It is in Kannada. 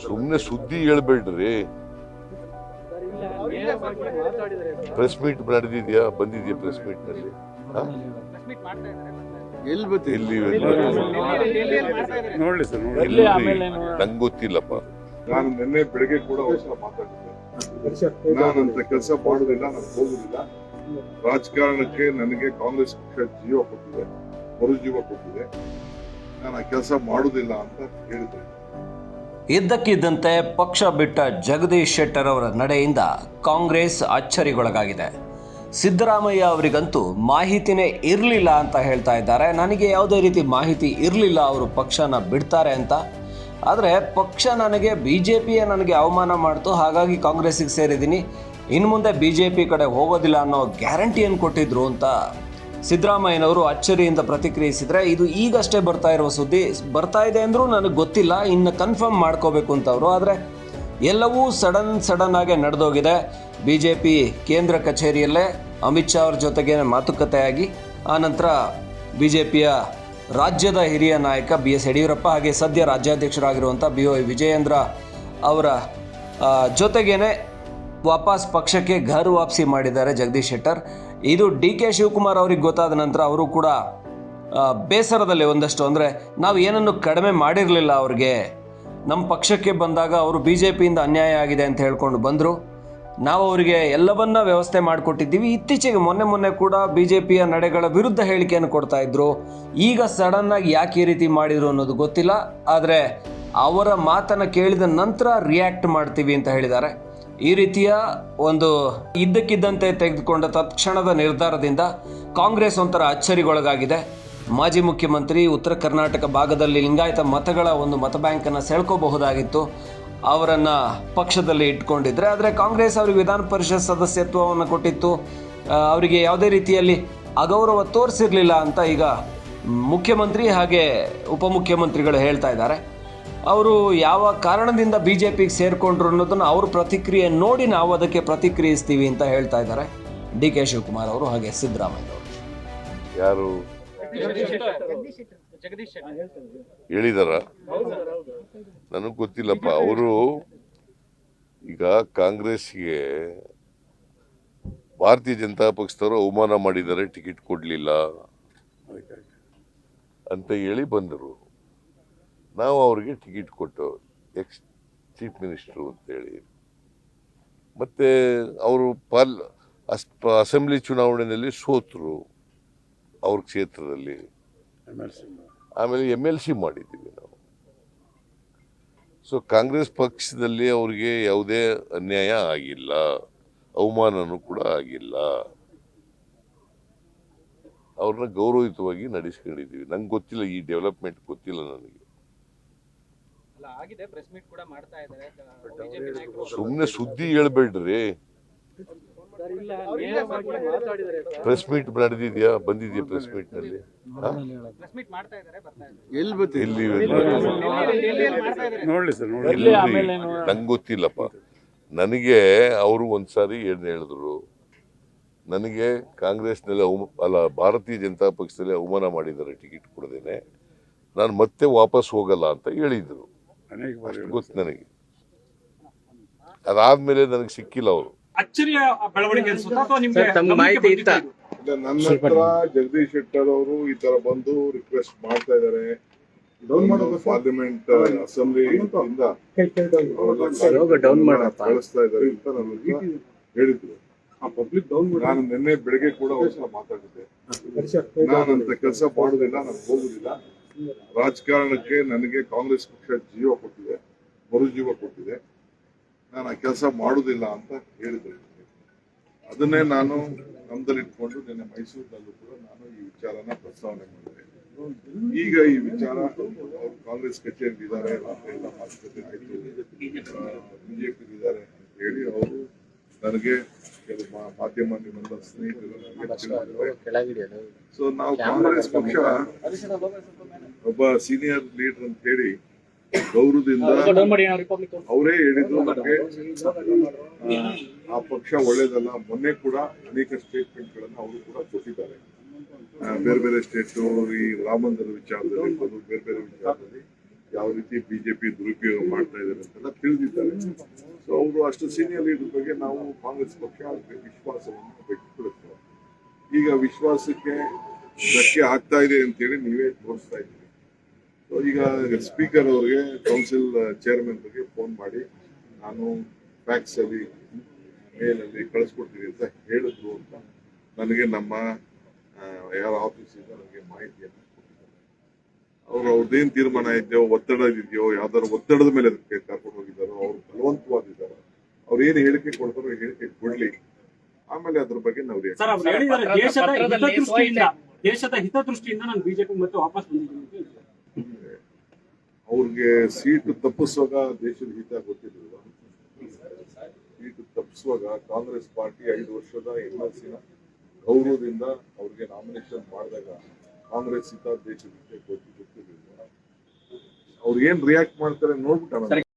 ಸುಮ್ಮನೆ ಸುದ್ದಿ ಹೇಳ್ಬೇಡ್ರಿ. ಪ್ರೆಸ್ ಮೀಟ್ ನಡೆದಿದ್ಯಾ? ಬಂದಿದ್ಯಾ ಪ್ರೆಸ್ ಮೀಟ್ನಲ್ಲಿ? ನಂಗೆ ಗೊತ್ತಿಲ್ಲಪ್ಪ. ನಾನು ನಿನ್ನೆ ಬೆಳಗ್ಗೆ ಕೂಡ ಹತ್ರ ಮಾತಾಡಿದ್ದೆ. ನಾನಂತ ಕೆಲಸ ಮಾಡುದಿಲ್ಲ ನಾನು ಹೋಗುದಿಲ್ಲ. ರಾಜಕಾರಣಕ್ಕೆ ನನಗೆ ಕಾಂಗ್ರೆಸ್ ಪಕ್ಷ ಜೀವ ಕೊಟ್ಟಿದೆ ಮರುಜೀವ ಕೊಟ್ಟಿದೆ. ನಾನು ಆ ಕೆಲಸ ಮಾಡುದಿಲ್ಲ ಅಂತ ಹೇಳಿದೆ ಇದ್ದಕ್ಕಿದ್ದಂತೆ ಪಕ್ಷ ಬಿಟ್ಟ ಜಗದೀಶ್ ಶೆಟ್ಟರ್ ಅವರ ನಡೆಯಿಂದ ಕಾಂಗ್ರೆಸ್ ಅಚ್ಚರಿಗೊಳಗಾಗಿದೆ. ಸಿದ್ದರಾಮಯ್ಯ ಅವರಿಗಂತೂ ಮಾಹಿತಿನೇ ಇರಲಿಲ್ಲ ಅಂತ ಹೇಳ್ತಾ ಇದ್ದಾರೆ. ನನಗೆ ಯಾವುದೇ ರೀತಿ ಮಾಹಿತಿ ಇರಲಿಲ್ಲ ಅವರು ಪಕ್ಷನ ಬಿಡ್ತಾರೆ ಅಂತ. ಆದರೆ ಪಕ್ಷ ನನಗೆ ಬಿ ಜೆ ಪಿಯೇ ನನಗೆ ಅವಮಾನ ಮಾಡ್ತು. ಹಾಗಾಗಿ ಕಾಂಗ್ರೆಸ್ಸಿಗೆ ಸೇರಿದ್ದೀನಿ. ಇನ್ನು ಮುಂದೆ ಬಿ ಜೆ ಪಿ ಕಡೆ ಹೋಗೋದಿಲ್ಲ ಅನ್ನೋ ಗ್ಯಾರಂಟಿಯನ್ನು ಕೊಟ್ಟಿದ್ರು ಅಂತ ಸಿದ್ದರಾಮಯ್ಯನವರು ಅಚ್ಚರಿಯಿಂದ ಪ್ರತಿಕ್ರಿಯಿಸಿದರೆ, ಇದು ಈಗಷ್ಟೇ ಬರ್ತಾ ಇರುವ ಸುದ್ದಿ. ಬರ್ತಾ ಇದೆ ಅಂದರೂ ನನಗೆ ಗೊತ್ತಿಲ್ಲ, ಇನ್ನು ಕನ್ಫರ್ಮ್ ಮಾಡ್ಕೋಬೇಕು ಅಂತ ಅವರು ಆದರೆ, ಎಲ್ಲವೂ ಸಡನ್ ಸಡನ್ ಆಗಿ ನಡೆದೋಗಿದೆ. ಬಿ ಜೆ ಪಿ ಕೇಂದ್ರ ಕಚೇರಿಯಲ್ಲೇ ಅಮಿತ್ ಶಾ ಅವ್ರ ಜೊತೆಗೆ ಮಾತುಕತೆಯಾಗಿ ಆನಂತರ ಬಿ ಜೆ ಪಿಯ ರಾಜ್ಯದ ಹಿರಿಯ ನಾಯಕ ಬಿ ಎಸ್ ಯಡಿಯೂರಪ್ಪ ಹಾಗೆ ಸದ್ಯ ರಾಜ್ಯಾಧ್ಯಕ್ಷರಾಗಿರುವಂಥ ಬಿ ವೈ ವಿಜಯೇಂದ್ರ ಅವರ ಜೊತೆಗೇನೆ ವಾಪಸ್ ಪಕ್ಷಕ್ಕೆ ಘರ್ ವಾಪಸಿ ಮಾಡಿದ್ದಾರೆ ಜಗದೀಶ್ ಶೆಟ್ಟರ್. ಇದು ಡಿ ಕೆ ಶಿವಕುಮಾರ್ ಅವ್ರಿಗೆ ಗೊತ್ತಾದ ನಂತರ ಅವರು ಕೂಡ ಬೇಸರದಲ್ಲಿ ಒಂದಷ್ಟು ಅಂದರೆ ನಾವು ಏನನ್ನು ಕಡಿಮೆ ಮಾಡಿರಲಿಲ್ಲ ಅವ್ರಿಗೆ. ನಮ್ಮ ಪಕ್ಷಕ್ಕೆ ಬಂದಾಗ ಅವರು ಬಿ ಜೆ ಪಿಯಿಂದ ಅನ್ಯಾಯ ಆಗಿದೆ ಅಂತ ಹೇಳ್ಕೊಂಡು ಬಂದರು. ನಾವು ಅವರಿಗೆ ಎಲ್ಲವನ್ನ ವ್ಯವಸ್ಥೆ ಮಾಡಿಕೊಟ್ಟಿದ್ದೀವಿ. ಇತ್ತೀಚೆಗೆ ಮೊನ್ನೆ ಮೊನ್ನೆ ಕೂಡ ಬಿ ಜೆ ಪಿಯ ನಡೆಗಳ ವಿರುದ್ಧ ಹೇಳಿಕೆಯನ್ನು ಕೊಡ್ತಾ ಇದ್ರು. ಈಗ ಸಡನ್ನಾಗಿ ಯಾಕೆ ಈ ರೀತಿ ಮಾಡಿದ್ರು ಅನ್ನೋದು ಗೊತ್ತಿಲ್ಲ. ಆದರೆ ಅವರ ಮಾತನ್ನು ಕೇಳಿದ ನಂತರ ರಿಯಾಕ್ಟ್ ಮಾಡ್ತೀವಿ ಅಂತ ಹೇಳಿದ್ದಾರೆ. ಈ ರೀತಿಯ ಒಂದು ಇದ್ದಕ್ಕಿದ್ದಂತೆ ತೆಗೆದುಕೊಂಡ ತತ್ಕ್ಷಣದ ನಿರ್ಧಾರದಿಂದ ಕಾಂಗ್ರೆಸ್ ಒಂಥರ ಅಚ್ಚರಿಗೊಳಗಾಗಿದೆ. ಮಾಜಿ ಮುಖ್ಯಮಂತ್ರಿ ಉತ್ತರ ಕರ್ನಾಟಕ ಭಾಗದಲ್ಲಿ ಲಿಂಗಾಯತ ಮತಗಳ ಒಂದು ಮತ ಬ್ಯಾಂಕನ್ನು ಸೆಳ್ಕೋಬಹುದಾಗಿತ್ತು. ಅವರನ್ನು ಪಕ್ಷದಲ್ಲಿ ಇಟ್ಕೊಂಡಿದ್ರೆ, ಆದರೆ ಕಾಂಗ್ರೆಸ್ ಅವರಿಗೆ ವಿಧಾನ ಪರಿಷತ್ ಸದಸ್ಯತ್ವವನ್ನು ಕೊಟ್ಟಿತ್ತು. ಅವರಿಗೆ ಯಾವುದೇ ರೀತಿಯಲ್ಲಿ ಅಗೌರವ ತೋರಿಸಿರಲಿಲ್ಲ ಅಂತ ಈಗ ಮುಖ್ಯಮಂತ್ರಿ ಹಾಗೆ ಉಪಮುಖ್ಯಮಂತ್ರಿಗಳು ಹೇಳ್ತಾ ಇದ್ದಾರೆ. ಅವರು ಯಾವ ಕಾರಣದಿಂದ ಬಿ ಜೆ ಪಿಗೆ ಸೇರಿಕೊಂಡ್ರು ಅನ್ನೋದನ್ನು ಅವ್ರ ಪ್ರತಿಕ್ರಿಯೆ ನೋಡಿ ನಾವು ಅದಕ್ಕೆ ಪ್ರತಿಕ್ರಿಯಿಸ್ತೀವಿ ಅಂತ ಹೇಳ್ತಾ ಇದ್ದಾರೆ. ಡಿ ಕೆ ಶಿವಕುಮಾರ್ ಅವರು ಹಾಗೆ ಸಿದ್ದರಾಮಯ್ಯ ಅವರು. ಯಾರು? ಹೇಳಿದಾರ? ನನಗೆ ಗೊತ್ತಿಲ್ಲಪ್ಪ. ಅವರು ಈಗ ಕಾಂಗ್ರೆಸ್ಗೆ ಭಾರತೀಯ ಜನತಾ ಪಕ್ಷದವರು ಅವಮಾನ ಮಾಡಿದ್ದಾರೆ, ಟಿಕೆಟ್ ಕೊಡ್ಲಿಲ್ಲ ಅಂತ ಹೇಳಿ ಬಂದರು. ನಾವು ಅವರಿಗೆ ಟಿಕೆಟ್ ಕೊಟ್ಟು ಎಕ್ಸ್ ಚೀಫ್ ಮಿನಿಸ್ಟ್ರು ಅಂತೇಳಿ. ಮತ್ತು ಅವರು ಪಾಲ್ ಅಸ್ ಅಸೆಂಬ್ಲಿ ಚುನಾವಣೆಯಲ್ಲಿ ಸೋತರು ಅವ್ರ ಕ್ಷೇತ್ರದಲ್ಲಿ. ಆಮೇಲೆ ಎಂ ಎಲ್ ಸಿ ಮಾಡಿದ್ದೀವಿ ನಾವು. ಸೊ ಕಾಂಗ್ರೆಸ್ ಪಕ್ಷದಲ್ಲಿ ಅವರಿಗೆ ಯಾವುದೇ ಅನ್ಯಾಯ ಆಗಿಲ್ಲ. ಅವಮಾನನೂ ಕೂಡ ಆಗಿಲ್ಲ. ಅವ್ರನ್ನ ಗೌರವಯುತವಾಗಿ ನಡೆಸ್ಕೊಂಡಿದ್ದೀವಿ. ನಂಗೆ ಗೊತ್ತಿಲ್ಲ ಈ ಡೆವಲಪ್ಮೆಂಟ್ ಗೊತ್ತಿಲ್ಲ ನನಗೆ ಅಲ್ಲ ಆಗಿದೆ ಪ್ರೆಸ್ ಮೀಟ್ ಕೂಡ ಮಾಡ್ತಾ ಇದ್ದಾರೆ ಬಿಜೆಪಿ ನಾಯಕರು ಸುಮ್ಮನೆ ಸುದ್ದಿ ಹೇಳ್ಬೇಡ್ರಿ. ಪ್ರೆಸ್ ಮೀಟ್ ನಡೆದಿದ್ಯಾ? ಬಂದಿದ್ಯಾ ಪ್ರೆಸ್ ಮೀಟ್ನಲ್ಲಿ? ನಂಗೆ ಗೊತ್ತಿಲ್ಲಪ್ಪ. ನನಗೆ ಅವರು ಒಂದ್ಸಾರಿ ಏನ್ ಹೇಳಿದ್ರು. ನನಗೆ ಕಾಂಗ್ರೆಸ್ನಲ್ಲಿ ಅವಮ ಅಲ್ಲ ಭಾರತೀಯ ಜನತಾ ಪಕ್ಷದಲ್ಲಿ ಅವಮಾನ ಮಾಡಿದ್ದಾರೆ ಟಿಕೆಟ್ ಕೊಡದೇನೆ. ನಾನು ಮತ್ತೆ ವಾಪಸ್ ಹೋಗಲ್ಲ ಅಂತ ಹೇಳಿದ್ರು. ಅನೇಕ ಬಾರಿ ಗೊತ್ತು ನನಗೆ. ಅದಾದ್ಮೇಲೆ ನನಗೆ ಸಿಕ್ಕಿಲ್ಲ ಅವರು. ಅಚ್ಚರಿಯ ಬೆಳವಣಿಗೆ ಅನ್ಸುತ್ತಾ ಅಥವಾ ನಿಮ್ಗೆ ತಮ್ಗೆ ಮಾಹಿತಿ ಇತ್ತ? ನನ್ನ ಹತ್ರ ಜಗದೀಶ್ ಶೆಟ್ಟರ್ ಅವರು ಈ ತರ ಬಂದು ರಿಕ್ವೆಸ್ಟ್ ಮಾಡ್ತಾ ಇದ್ದಾರೆ. ಪಾರ್ಲಿಮೆಂಟ್ ಅಸೆಂಬ್ಲಿ down ಮಾಡಪ್ಪ. ಕಳಿಸ್ತಾ ಇದ್ದಾರೆ ಅಂತ ಹತ್ರ ಹೇಳಿದ್ರು. ಪಬ್ಲಿಕ್ ಡೌನ್ ನಾನು ನಿನ್ನೆ ಬೆಳಗ್ಗೆ ಕೂಡ ಅವ್ರ ಹತ್ರ ಮಾತಾಡಿದ್ದೆ. ನಾನಂತ ಕೆಲಸ ಮಾಡುದಿಲ್ಲ ನಾನು ಹೋಗುದಿಲ್ಲ. ರಾಜಕಾರಣಕ್ಕೆ ನನಗೆ ಕಾಂಗ್ರೆಸ್ ಪಕ್ಷ ಜೀವ ಕೊಟ್ಟಿದೆ, ಮರುಜೀವ ಕೊಟ್ಟಿದೆ. ನಾನು ಆ ಕೆಲಸ ಮಾಡುದಿಲ್ಲ ಅಂತ ಹೇಳಿದೆ ಅದನ್ನೇ ನಾನು ನಮ್ದಲ್ಲಿಟ್ಕೊಂಡು ನಿನ್ನೆ ಮೈಸೂರಿನಲ್ಲೂ ಕೂಡ ನಾನು ಈ ವಿಚಾರನ ಪ್ರಸ್ತಾವನೆ ಮಾಡಿದೆ. ಈಗ ಈ ವಿಚಾರ ಕಾಂಗ್ರೆಸ್ ಕಚೇರಿ ಇದ್ದಾರೆ ಎಲ್ಲ ಮಾತುಕತೆ ಆಯಿತು. ಬಿಜೆಪಿ ಇದ್ದಾರೆ ಅಂತ ಹೇಳಿ ಅವರು ನನಗೆ ಕೆಲವು ಮಾಧ್ಯಮ ನಿಮ್ಮೆಲ್ಲ ಸ್ನೇಹಿತರು. ಸೊ ನಾವು ಕಾಂಗ್ರೆಸ್ ಪಕ್ಷ ಒಬ್ಬ ಸೀನಿಯರ್ ಲೀಡರ್ ಅಂತ ಹೇಳಿ ಗೌರವದಿಂದ ಅವರೇ ಹೇಳಿದ್ರು ನನಗೆ ಆ ಪಕ್ಷ ಒಳ್ಳೇದಲ್ಲ. ಮೊನ್ನೆ ಕೂಡ ಅನೇಕ ಸ್ಟೇಟ್ಮೆಂಟ್ ಗಳನ್ನ ಅವರು ಕೂಡ ಕೊಟ್ಟಿದ್ದಾರೆ. ಬೇರೆ ಬೇರೆ ಸ್ಟೇಟ್ ಈ ರಾಮಂದರ ವಿಚಾರದಲ್ಲಿ ಬೇರೆ ಬೇರೆ ವಿಚಾರದಲ್ಲಿ ಯಾವ ರೀತಿ ಬಿಜೆಪಿ ದುರುಪಯೋಗ ಮಾಡ್ತಾ ಇದ್ದಾರೆ ಅಂತೆಲ್ಲ ತಿಳಿದಿದ್ದಾರೆ. ಸೊ ಅವರು ಅಷ್ಟು ಸೀನಿಯರ್ ಲೀಡರ್ ಬಗ್ಗೆ ನಾವು ಕಾಂಗ್ರೆಸ್ ಪಕ್ಷ ವಿಶ್ವಾಸವನ್ನು ವ್ಯಕ್ತಪಡಿಸ್ತೇವೆ. ಈಗ ವಿಶ್ವಾಸಕ್ಕೆ ಧಕ್ಕೆ ಆಗ್ತಾ ಇದೆ ಅಂತೇಳಿ ನೀವೇ ತೋರಿಸ್ತಾ ಇದ್ದೀರಿ. ಸೊ ಈಗ ಸ್ಪೀಕರ್ ಅವರಿಗೆ ಕೌನ್ಸಿಲ್ ಚೇರ್ಮನ್ ಬಗ್ಗೆ ಫೋನ್ ಮಾಡಿ, ನಾನು ಫ್ಯಾಕ್ಸ್ ಅಲ್ಲಿ ಮೇಲಲ್ಲಿ ಕಳಿಸ್ಕೊಡ್ತೀನಿ ಅಂತ ಹೇಳಿದ್ರು ಅಂತ ನನಗೆ ನಮ್ಮ ಯಾರ ಆಫೀಸಿಂದ ನನಗೆ ಮಾಹಿತಿಯನ್ನು ಅವ್ರು ಅವ್ರದ್ದೇನ್ ತೀರ್ಮಾನ ಇದೆಯೋ ಒತ್ತಡ ಇದೆಯೋ ಯಾವ್ದಾದ್ರು ಒತ್ತಡದ ಮೇಲೆ ಅದಕ್ಕೆ ಕರ್ಕೊಂಡು ಹೋಗಿದಾರೋ ಅವ್ರು ಬಲವಂತವಾಗಿದ್ದಾರೋ ಅವ್ರು ಏನ್ ಹೇಳಿಕೆ ಕೊಡ್ತಾರೋ ಹೇಳಿಕೆ ಕೊಡ್ಲಿ. ಆಮೇಲೆ ಅದ್ರ ಬಗ್ಗೆ ನಾವು ಸರ್ ಅವ್ರು ಸರ್, ದೇಶದ ಹಿತದೃಷ್ಟಿಯಿಂದ ದೇಶದ ಹಿತದೃಷ್ಟಿಯಿಂದ ನಾನು ಬಿಜೆಪಿ ಮತ್ತೆ ವಾಪಸ್ ಬಂದಿದ್ದೀನಿ ಅಂತ ಹೇಳಿದ್ದಾರೆ. ಅವ್ರಿಗೆ ಸೀಟು ತಪ್ಪಿಸುವಾಗ ದೇಶದ ಹಿತ ಗೊತ್ತಿರಲಿಲ್ಲ ಸೀಟು ತಪ್ಪಿಸುವಾಗ ಕಾಂಗ್ರೆಸ್ ಪಾರ್ಟಿ ಐದು ವರ್ಷದ ಎಲ್ಲ ಎಲ್ ಸಿನ ಗೌರವದಿಂದ ಅವ್ರಿಗೆ ನಾಮಿನೇಷನ್ ಮಾಡಿದಾಗ ಕಾಂಗ್ರೆಸ್ ಹಿತ ದೇಶದ ಹಿತ ಗೊತ್ತಿ ಗೊತ್ತಿರಲಿಲ್ಲ ಅವ್ರು ಏನ್ ರಿಯಾಕ್ಟ್ ಮಾಡ್ತಾರೆ ನೋಡ್ಬಿಟ್ಟು